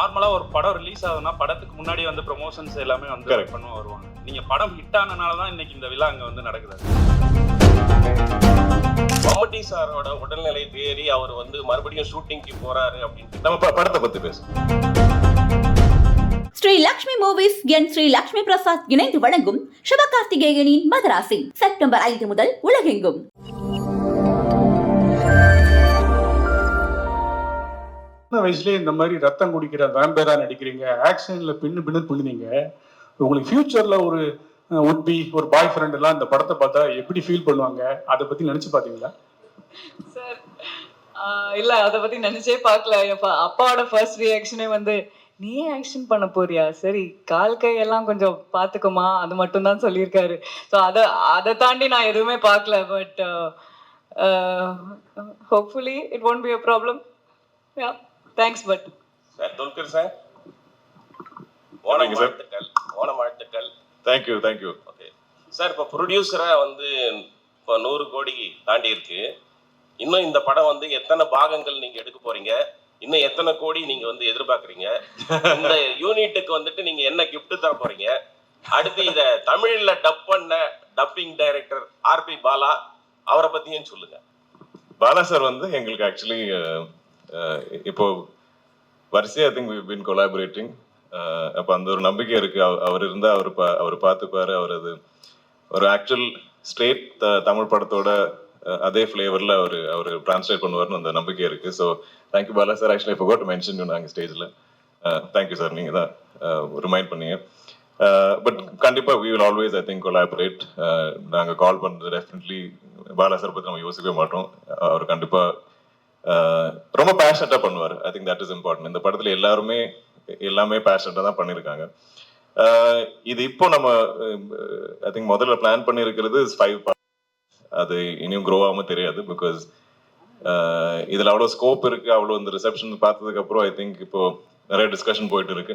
நார்மலா ஒரு படம் ரிலீஸ் ஆகுதுன்னா படத்துக்கு முன்னாடி வந்து ப்ரொமோஷன்ஸ் எல்லாமே வந்து Correct. பண்ண வருவாங்க. நீங்க படம் ஹிட் ஆனனால தான் இன்னைக்கு இந்த விழா அங்க வந்து நடக்குது. மம்மட்டி சாரோட உடல்நிலை தேறி அவர் வந்து மறுபடியும் ஷூட்டிங்க்கு போறாரு அப்படின்ட்டு. நம்ம படத்தை பத்தி பேசுவோம். ஸ்ரீ லக்ஷ்மி மூவிஸ் என் ஸ்ரீ லக்ஷ்மி பிரசாத் இணைந்து வழங்கும் சிவகார்த்திகேயனின் மதராசி செப்டம்பர் ஐந்து முதல் உலகெங்கும். சின்ன வயசுலேயே இந்த மாதிரி ரத்தம் குடிக்கிற வேம்பேரா நடிக்கிறீங்க. ஆக்சிடென்ட்ல பின்னு பின்னு பின்னுனீங்க. உங்களுக்கு ஃபியூச்சர்ல ஒரு உட்பி ஒரு பாய் ஃப்ரெண்ட் எல்லாம் இந்த படத்தை பார்த்தா எப்படி ஃபீல் பண்ணுவாங்க? அதை பத்தி நினைச்சு பாத்தீங்களா சார் இல்ல அத பத்தி நினைச்சே பார்க்கல. என் அப்பாவோட ஃபர்ஸ்ட் ரியாக்ஷனே வந்து நீ ஆக்ஷன் பண்ண போறியா? சரி கால் கையெல்லாம் கொஞ்சம் பாத்துக்குமா. அது மட்டும் தான் சொல்லியிருக்காரு. ஸோ அதை அதை தாண்டி நான் எதுவுமே பார்க்கல. But hopefully it won't be a problem yeah thanks but sir Dulquer sir. Onam. வாழ்த்துக்கள். ஓணம் வாழ்த்துக்கள். தேங்க்யூ தேங்க்யூ ஓகே சார் இப்போ ப்ரொடியூசரா வந்து இப்போ நூறு கோடி தாண்டி இருக்கு இன்னும் இந்த படம் வந்து எத்தனை பாகங்கள் நீங்க எடுக்க போறீங்க? இன்னும் எத்தனை கோடி நீங்க வந்து எதிர்பார்க்கறீங்க? இந்த யூனிட்டுக்கு வந்துட்டு நீங்க என்ன gift தர போறீங்க? அடுத்து இத தமிழ்ல டப் பண்ண டப்பிங் டைரக்டர் ஆர்பி பாலா அவரை பத்தியும் சொல்லுங்க. பாலா சார் வந்து எங்களுக்கு ஆக்சுவலி இப்போ வரிசையா ஐ திங்க் பின் கொலாபரேட்டிங் அப்போ அந்த ஒரு நம்பிக்கை இருக்கு. அவர் இருந்தா அவர் பா அவர் பார்த்துப்பாரு அவர் அது ஒரு ஆக்சுவல் ஸ்ட்ரெயிட் தமிழ் படத்தோட அதே ஃப்ளேவரில் அவர் அவர் டிரான்ஸ்லேட் பண்ணுவார்னு அந்த நம்பிக்கை இருக்கு. So thank you Bala sir actually இப்போ கோட் மென்ஷன் நாங்கள் ஸ்டேஜில் தேங்க்யூ சார் நீங்கள் தான் ரிமைண்ட் பண்ணீங்க. பட் கண்டிப்பாக we will always I think collaborate நாங்கள் கால் பண்ணுறது டெஃபினெட்லி பாலா சார் பற்றி நம்ம யோசிக்கவே மாட்டோம். அவர் கண்டிப்பாக ரொம்ப பேஷனட்டா பண்ணுவார். I think that is important இந்த படத்துல எல்லாருமே எல்லாமே பேஷனட்டா தான் பண்ணியிருக்காங்க. இது இப்போ நம்ம ஐ திங்க் முதல்ல பிளான் பண்ணியிருக்கிறது ஃபைவ் அது இனியும் க்ரோ ஆகாம தெரியாது பிகாஸ் இதுல அவ்வளோ ஸ்கோப் இருக்கு அவ்வளோ இந்த ரிசப்ஷன் பார்த்ததுக்கு அப்புறம் ஐ திங்க் இப்போ நிறைய டிஸ்கஷன் போயிட்டு இருக்கு.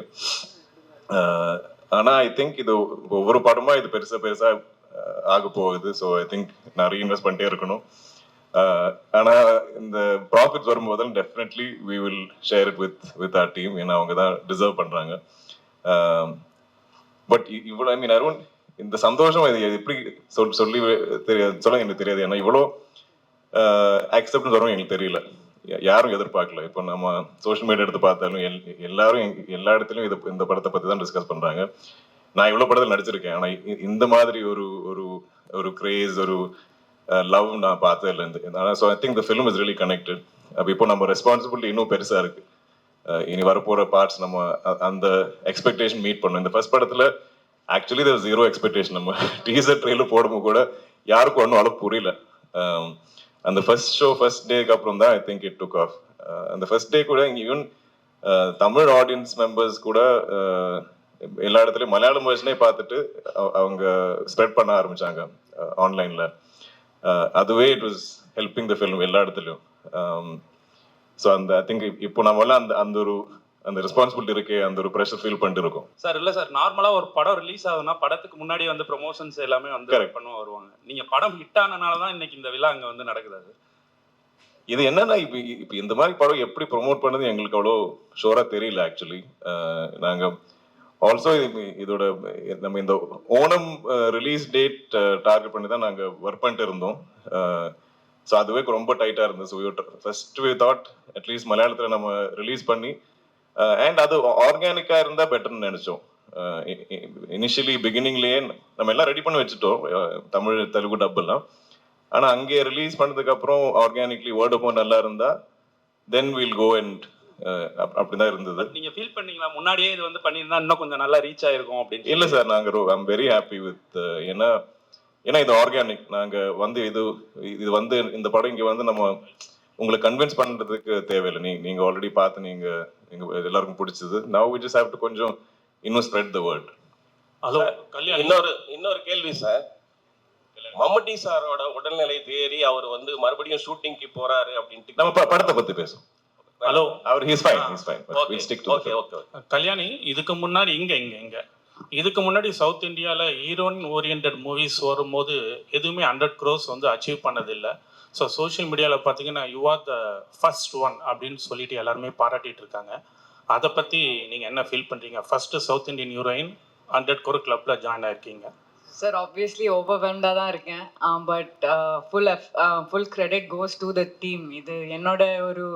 அஹ், ஆனா ஐ திங்க் இது ஒவ்வொரு படமா இது பெருசா பெருசா ஆக போகுது. ஸோ ஐ திங்க் நிறைய இன்வெஸ்ட் பண்ணிட்டே இருக்கணும். ஆனா இந்த ப்ராஃபிட்ஸ் வரும்போது definitely we will share it with with our team ஏன்னா அவங்க தான் டிசர்வ் பண்றாங்க. பட் இவ்வளோ ஐ மீன் அருண் இந்த சந்தோஷம் இது எப்படி சொல் சொல்லி தெரியாது சொல்ல எனக்கு தெரியாது. ஏன்னா இவ்வளோ அக்செப்டன்ஸ் வரும் எங்களுக்கு தெரியல. யாரும் எதிர்பார்க்கல. இப்போ நம்ம சோஷியல் மீடியா எடுத்து பார்த்தாலும் எல் எல்லாரும் எல்லா இடத்துலையும் இது இந்த படத்தை பற்றி தான் டிஸ்கஸ் பண்ணுறாங்க நான் இவ்வளோ படத்தில் நடிச்சிருக்கேன். ஆனால் இந்த மாதிரி ஒரு ஒரு ஒரு கிரேஸ் ஒரு லவ் நான் பார்த்தது இருந்து. ஆனால் so I think the film is really connected அப்போ இப்போ நம்ம ரெஸ்பான்சிபிலிட்டி இன்னும் பெருசாக இருக்கு. இனி வரப்போகிற பார்ட்ஸ் நம்ம அந்த எக்ஸ்பெக்டேஷன் மீட் பண்ணணும். இந்த ஃபர்ஸ்ட் படத்தில் ஆக்சுவலி த ஜீரோ எக்ஸ்பெக்டேஷன் நம்ம டீசர் ட்ரெயிலர் போடும்போது கூட யாருக்கும் ஒன்றும் அளவு புரியல. அந்த ஃபர்ஸ்ட் ஷோ ஃபர்ஸ்ட் டேக்கு அப்புறம் தான் I think it took off அந்த ஃபர்ஸ்ட் டே கூட ஈவன் தமிழ் ஆடியன்ஸ் மெம்பர்ஸ் கூட எல்லா இடத்துலையும் மலையாளம் வெர்ஷனே பார்த்துட்டு அவங்க ஸ்ப்ரெட் பண்ண ஆரம்பிச்சாங்க ஆன்லைனில் அதுவே it was helping the film எல்லா இடத்துலையும். ஸோ அந்த ஐ திங்க் இப்போ நம்மளாம் அந்த அந்த ஒரு அந்த ரெஸ்பான்சிபிலிட்டி இருக்கே அந்த ஒரு ப்ரெஷர் ஃபீல் பண்ணிட்டு இருக்கோம். சார் இல்ல சார். நார்மலா ஒரு படம் ரிலீஸ் ஆகுதுன்னா படத்துக்கு முன்னாடி வந்து ப்ரொமோஷன்ஸ் எல்லாமே வந்து Correct. பண்ண வருவாங்க. நீங்க படம் ஹிட் ஆனனால தான் இன்னைக்கு இந்த விழா அங்க வந்து நடக்குது இது என்னன்னா இப்போ இப்போ இந்த மாதிரி படம் எப்படி ப்ரோமோட் பண்ணது எங்களுக்கு அவ்வளோ ஷோரா தெரியல ஆக்சுவலி நாங்க ஆல்சோ இதோட நம்ம இந்த ஓணம் ரிலீஸ் டேட் டார்கெட் பண்ணி தான் நாங்கள் ஒர்க் பண்ணிட்டு இருந்தோம். ஸோ அதுவே ரொம்ப டைட்டாக இருந்தது so first we thought at least மலையாளத்தில் நம்ம ரிலீஸ் பண்ணி அண்ட் அது ஆர்கானிக்காக இருந்தால் பெட்டர்னு நினச்சோம். இனிஷியலி பிகினிங்லேயே நம்ம எல்லாம் ரெடி பண்ணி வச்சுட்டோம் தமிழ் தெலுங்கு டப்பெல்லாம் ஆனால் அங்கே ரிலீஸ் பண்ணதுக்கப்புறம் ஆர்கானிக்லி வேர்டு போ நல்லா இருந்தால் தென் வில் கோ அண்ட் அப்படிதான் இருந்தது. நீங்க ஃபீல் பண்ணீங்களா? முன்னாடியே இது வந்து பண்ணியிருந்தா இன்னும் கொஞ்சம் நல்லா ரீச் ஆயிருக்கும் அப்படின்னு இல்ல சார் நாங்க ஐம் வெரி ஹாப்பி வித் ஏன்னா ஏன்னா இது ஆர்கானிக் நாங்க வந்து இது இது வந்து இந்த படம் இங்க வந்து நம்ம உங்களை கன்வின்ஸ் பண்றதுக்கு தேவையில்லை. நீ நீங்க ஆல்ரெடி பார்த்து நீங்க எங்க எல்லாருக்கும் பிடிச்சது. Now we just have to கொஞ்சம் இன்னும் ஸ்ப்ரெட் த வேர்ட் ஹலோ கல்யாணம். இன்னொரு இன்னொரு கேள்வி சார். மம்மட்டி சாரோட உடல்நிலை தேறி அவர் வந்து மறுபடியும் ஷூட்டிங்க்கு போறாரு அப்படின்ட்டு நம்ம படத்தை பத்தி பேசுவோம். Hello our he's fine he's fine okay will stick to okay okay Kalyani இதுக்கு முன்னாடி இங்க இங்க இங்க. இதுக்கு முன்னாடி சவுத் இந்தியால ஹீரோயின் ஓரியன்ட் மூவிஸ் வரும்போது எதுவுமே ஹண்ட்ரட் க்ரோஸ் வந்து அச்சீவ் பண்ணதில்லை. ஸோ சோஷியல் மீடியாவில் பார்த்தீங்கன்னா you are the first one அப்படின்னு சொல்லிட்டு எல்லாருமே பாராட்டிட்டு இருக்காங்க. அதை பற்றி நீங்கள் என்ன ஃபீல் பண்ணுறீங்க first south Indian heroine hundred crore கிளப்பில் ஜாயின் ஆயிருக்கீங்க. சார் ஆப்வியஸ்லி ஓவர்வெல்ம்டாக தான் இருக்கேன். But full full credit goes to the team இது என்னோட ஒரு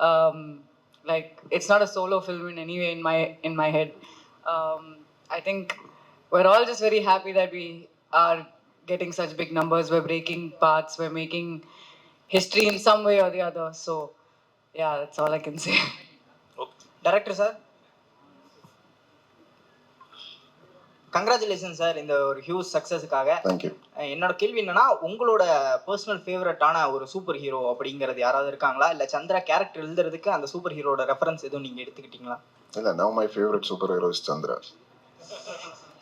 um, like it's not a solo film in any way in my in my head. Um, I think we're all just very happy that we are getting such big numbers. We're breaking paths. We're making history in some way or the other. So yeah, that's all I can say. Okay. Director sir. Congratulation sir இந்த ஒரு huge சக்ஸஸுக்காக என்னோட கேள்வி என்னன்னா உங்களோட personal ஃபேவரட்டான ஒரு super hero அப்படிங்கிறது யாராவது இருக்காங்களா? இல்ல சந்திரா கேரக்டர் எழுதுறதுக்கு அந்த சூப்பர் ஹீரோட ரெஃபரன்ஸ் எதுவும் நீங்க எடுத்துக்கிட்டீங்களா? இல்ல now my favourite super hero is Chandra.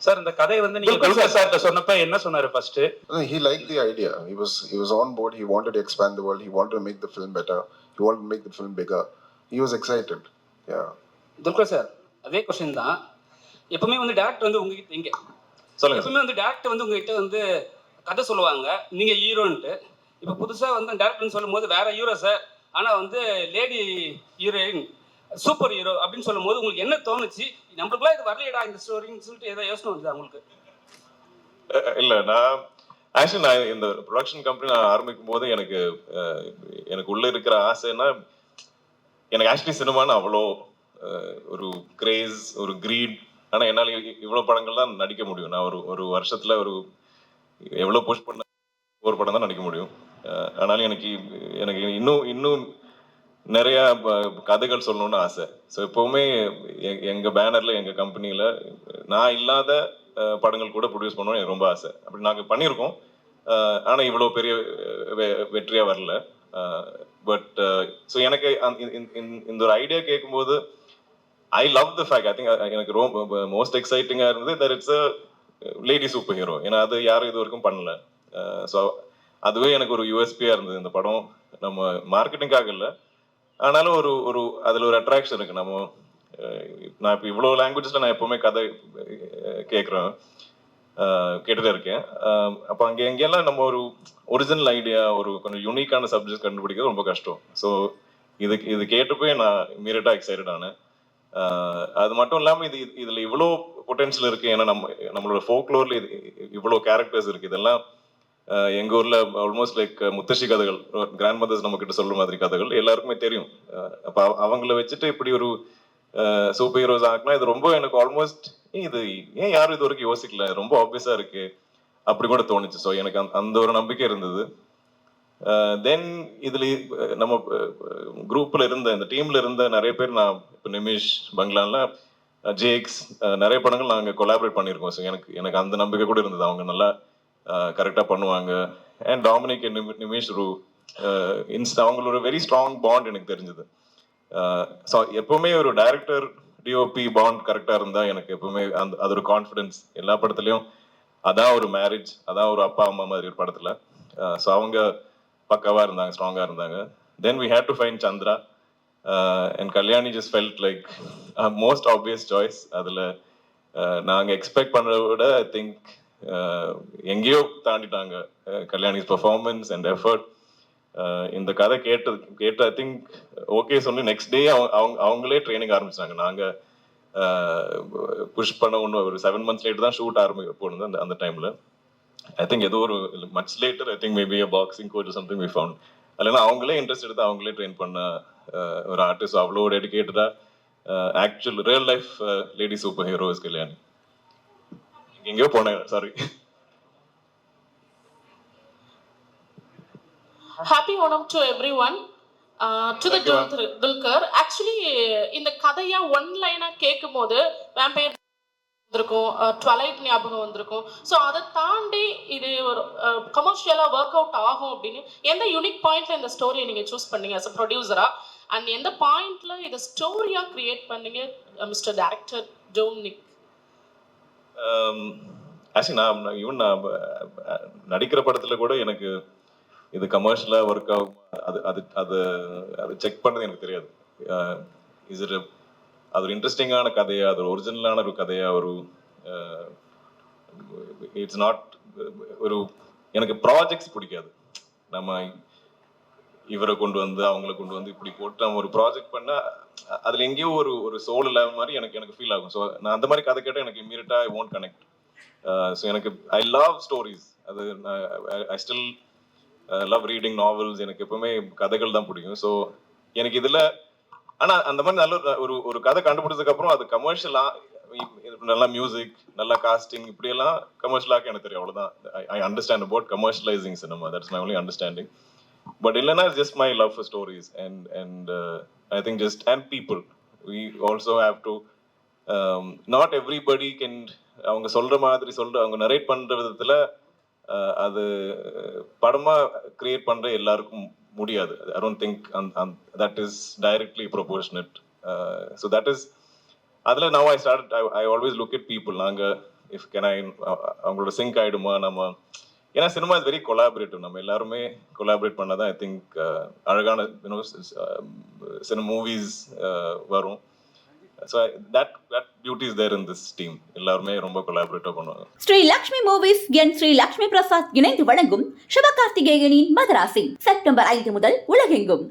Sir இந்த கதையை வந்து நீங்கள் துல்கர் சார்கிட்ட சொன்னப்ப என்ன சொன்னார் first he liked the idea. He was he was on board. He wanted to expand the world. He wanted to make the film better. He wanted to make the film bigger. He was excited. Yeah. Dulquer sir அதே question தான். எப்பவுமே வந்து director வந்து உங்ககிட்ட இங்க. சொல்லுங்க. எப்பவுமே வந்து டேரக்டர் வந்து உங்ககிட்ட வந்து கதை சொல்லுவாங்க. நீங்க ஹீரோன்ட்டு. இப்போ புதுசா வந்து டேரக்டர்னு சொல்லும் போது வேற ஹீரோ சார் ஆனா வந்து லேடி ஹீரோயின் சூப்பர் ஹீரோ அப்படின்னு சொல்லும் போது உங்களுக்கு என்ன தோணுச்சு? நம்மளுக்குலாம் இது வரலையடா இந்த ஸ்டோரின்னு சொல்லிட்டு ஏதோ யோசனை வந்துதா உங்களுக்கு? இல்ல நான் ஆக்சுவலி நான் இந்த ப்ரொடக்ஷன் கம்பெனி நான் ஆரம்பிக்கும் போது எனக்கு எனக்கு உள்ள இருக்கிற ஆசைன்னா எனக்கு ஆக்சுவலி சினிமான்னு அவ்வளோ ஒரு கிரேஸ் ஒரு கிரீட் ஆனா என்னால இவ்வளோ இவ்வளவு படங்கள் தான் நடிக்க முடியும். நான் ஒரு ஒரு வருஷத்துல ஒரு எவ்வளவு புஷ் பண்ண ஒரு படம் தான் நடிக்க முடியும். ஆனாலும் எனக்கு எனக்கு இன்னும் இன்னும் நிறைய கதைகள் சொல்லணும்னு ஆசை. ஸோ எப்பவுமே எ- எங்க பேனர்ல எங்க கம்பெனியில நான் இல்லாத படங்கள் கூட ப்ரொடியூஸ் பண்ணணும்னு எனக்கு ரொம்ப ஆசை. அப்படி நாங்கள் பண்ணியிருக்கோம். ஆனால் ஆனா இவ்வளோ பெரிய வெ- வெற்றியா வரல. பட் ஸோ எனக்கு இந்த- இந்த ஒரு ஐடியா கேட்கும்போது I love the fact I think எனக்கு ரொம்ப மோஸ்ட் எக்ஸைட்டிங்காக இருந்தது that it's a lady super hero ஏன்னா அது யாரும் இது வரைக்கும் பண்ணல. Uh, ஸோ அதுவே எனக்கு ஒரு யூஎஸ்பியாக இருந்தது இந்த படம். நம்ம மார்க்கெட்டிங்காக இல்லை. ஆனாலும் ஒரு ஒரு அதில் ஒரு அட்ராக்ஷன் இருக்குது நம்ம uh, நான் இப்போ இவ்வளோ லாங்குவேஜில் நான் எப்போவுமே கதை uh, கேட்குறேன் கேட்டுட்டே இருக்கேன். Um, அப்போ அங்கே எங்கெல்லாம் நம்ம ஒரு ஒரிஜினல் ஐடியா ஒரு கொஞ்சம் யூனிக்கான சப்ஜெக்ட் கண்டுபிடிக்கிறது ரொம்ப கஷ்டம். ஸோ இது இது கேட்டப்போ நான் இமீடியட்டாக எக்ஸைட்டட் ஆனேன். அது மட்டும் இல்லாமல் இது இதில் இவ்வளோ பொட்டென்ஷியல் இருக்கு. ஏன்னா நம்ம நம்மளோட ஃபோக்லோரில் இது இவ்வளோ கேரக்டர்ஸ் இருக்கு. இதெல்லாம் எங்கள் எங்க ஊர்ல ஆல்மோஸ்ட் லைக் முத்தശ്ശி கதைகள் கிராண்ட் மதர்ஸ் நம்ம கிட்ட சொல்ற மாதிரி கதைகள் எல்லாருக்குமே தெரியும். அப்போ அப்ப அவங்கள வச்சுட்டு இப்படி ஒரு சூப்பர் ஹீரோஸ் ஆகினா இது ரொம்ப எனக்கு ஆல்மோஸ்ட் இது ஏன் யாரும் இது வரைக்கும் யோசிக்கல? ரொம்ப ஆப்வியஸா இருக்கு. அப்படி கூட தோணுச்சு. ஸோ எனக்கு அந்த- அந்த ஒரு நம்பிக்கை இருந்தது. தென் இதுல நம்ம குரூப்ல இருந்த இந்த டீம்ல இருந்த நிறைய பேர் நான் இப்போ நிமிஷ் பங்களான்ல ஜேக்ஸ் நிறைய படங்கள் நாங்க கொலாபரேட் பண்ணியிருக்கோம். ஸோ எனக்கு எனக்கு அந்த நம்பிக்கை கூட இருந்தது. அவங்க நல்லா கரெக்டாக பண்ணுவாங்க. அண்ட் டாமினிக் நிமிஷ் ரூ இன்ஸ்டா அவங்களோட வெரி ஸ்ட்ராங் பாண்ட் எனக்கு தெரிஞ்சது. ஸோ எப்பவுமே ஒரு டைரக்டர் டிஓபி பாண்ட் கரெக்டாக இருந்தால் எனக்கு எப்பவுமே அந்த அது ஒரு கான்ஃபிடென்ஸ் எல்லா படத்துலையும் அதான் ஒரு மேரேஜ் அதான் ஒரு அப்பா அம்மா மாதிரி ஒரு படத்தில். ஸோ அவங்க பக்காவாக இருந்தாங்க ஸ்ட்ராங்காக இருந்தாங்க. Then we had to find Chandra and Kalyani just felt like most obvious choice அதில் நாங்கள் எக்ஸ்பெக்ட் பண்ணுறத விட ஐ திங்க் uh, எங்கேயோ தாண்டிட்டாங்க uh, Kalyani's performance and effort இந்த கதை கேட்டு கேட்டு ஐ திங்க் ஓகே சொல்லி நெக்ஸ்ட் டே அவங்க அவங்களே ட்ரைனிங் ஆரம்பிச்சாங்க. நாங்கள் புஷ் uh, பண்ண ஒன்று ஒரு செவன் மந்த்ஸ் லேட்டு தான் ஷூட் ஆரம்பி போனது அந்த அந்த டைமில் ஐ திங்க் ஏதோ ஒரு much later I think maybe boxing coach something we found இல்லைன்னா அவங்களே இன்ட்ரெஸ்ட் எடுத்து அவங்களே ட்ரெயின் பண்ண ஒரு ஆர்டிஸ்ட் அவ்வளோ டெடிக்கேட்டடாக actual real life lady super heroes Kalyani. எங்கேயோ போனேன் sorry happy Onam to every one to the Dulquer actually இந்த கதையா ஒன் லைனா கேட்கும் போது வேம்பயர் வந்திருக்கும் டுவலைட் ஞாபகம் வந்திருக்கும். ஸோ அதை தாண்டி இது ஒரு கமர்ஷியலாக ஒர்க் அவுட் ஆகும் அப்படின்னு எந்த யூனிக் பாயிண்ட்ல இந்த ஸ்டோரியை நீங்கள் சூஸ் பண்ணீங்க அஸ் அ ப்ரொடியூசரா அண்ட் எந்த பாயிண்ட்ல இதை ஸ்டோரியாக கிரியேட் பண்ணீங்க மிஸ்டர் டேரக்டர் டோம்னிக் ஆக்சுவலி நான் ஈவன் நான் நடிக்கிற படத்துல கூட எனக்கு இது கமர்ஷியலாக ஒர்க் ஆகும் அது அது அது அது செக் பண்ணது எனக்கு தெரியாது. இஸ் இட் அது ஒரு இன்ட்ரெஸ்டிங்கான கதையா அது ஒரு ஒரிஜினலான ஒரு கதையா ஒரு இட்ஸ் நாட் ஒரு எனக்கு ப்ராஜெக்ட்ஸ் பிடிக்காது. நம்ம இவரை கொண்டு வந்து அவங்கள கொண்டு வந்து இப்படி போட்டு நம்ம ஒரு ப்ராஜெக்ட் பண்ணால் அதுல எங்கேயோ ஒரு ஒரு சோல் இல்லாத மாதிரி எனக்கு எனக்கு ஃபீல் ஆகும். ஸோ நான் அந்த மாதிரி கதை கேட்டால் எனக்கு immediately I won't connect so எனக்கு ஐ லவ் ஸ்டோரிஸ் அது I still love reading novels எனக்கு எப்பவுமே கதைகள் தான் பிடிக்கும். ஸோ எனக்கு இதுல ஆனா அந்த மாதிரி நல்ல ஒரு- ஒரு ஒரு கதை கண்டுபிடிச்சதுக்கு அப்புறம் அது கமர்ஷியலா நல்லா மியூசிக் நல்லா காஸ்டிங் இப்படியெல்லாம் கமர்ஷியலாக எனக்கு தெரியும். அவ்வளவுதான். I understand about commercialising cinema that's my only understanding but இல்லைன்னா just my love for stories and and I think just and people we also have to not everybody can அவங்க சொல்ற மாதிரி சொல்ற அவங்க நரேட் பண்ற விதத்துல uh, அது uh, படமா கிரியேட் பண்ற எல்லாருக்கும் முடியாது. I don't think that is directly proportionate so that is அதில் now I start I always look it people நாங்கள் இஃப் கேன் ஐ அவங்களோட சிங்க் ஆயிடுமா? நம்ம ஏன்னா சினிமா இஸ் வெரி கொலாபரேட்டிவ் நம்ம எல்லாருமே கொலாபரேட் பண்ணாதான் ஐ திங்க் அழகான யூனோ சில மூவிஸ் வரும். So that that beauty is there in this team எல்லாருமே ரொம்ப கொலாபரேட்டிவ் பண்ணுவாங்க. ஸ்ரீ லக்ஷ்மி மூவிஸ் என் ஸ்ரீ லக்ஷ்மி பிரசாத் இணைந்து வழங்கும் சிவகார்த்திகேயனின் மதராசி செப்டம்பர் ஐந்து முதல் உலகெங்கும்.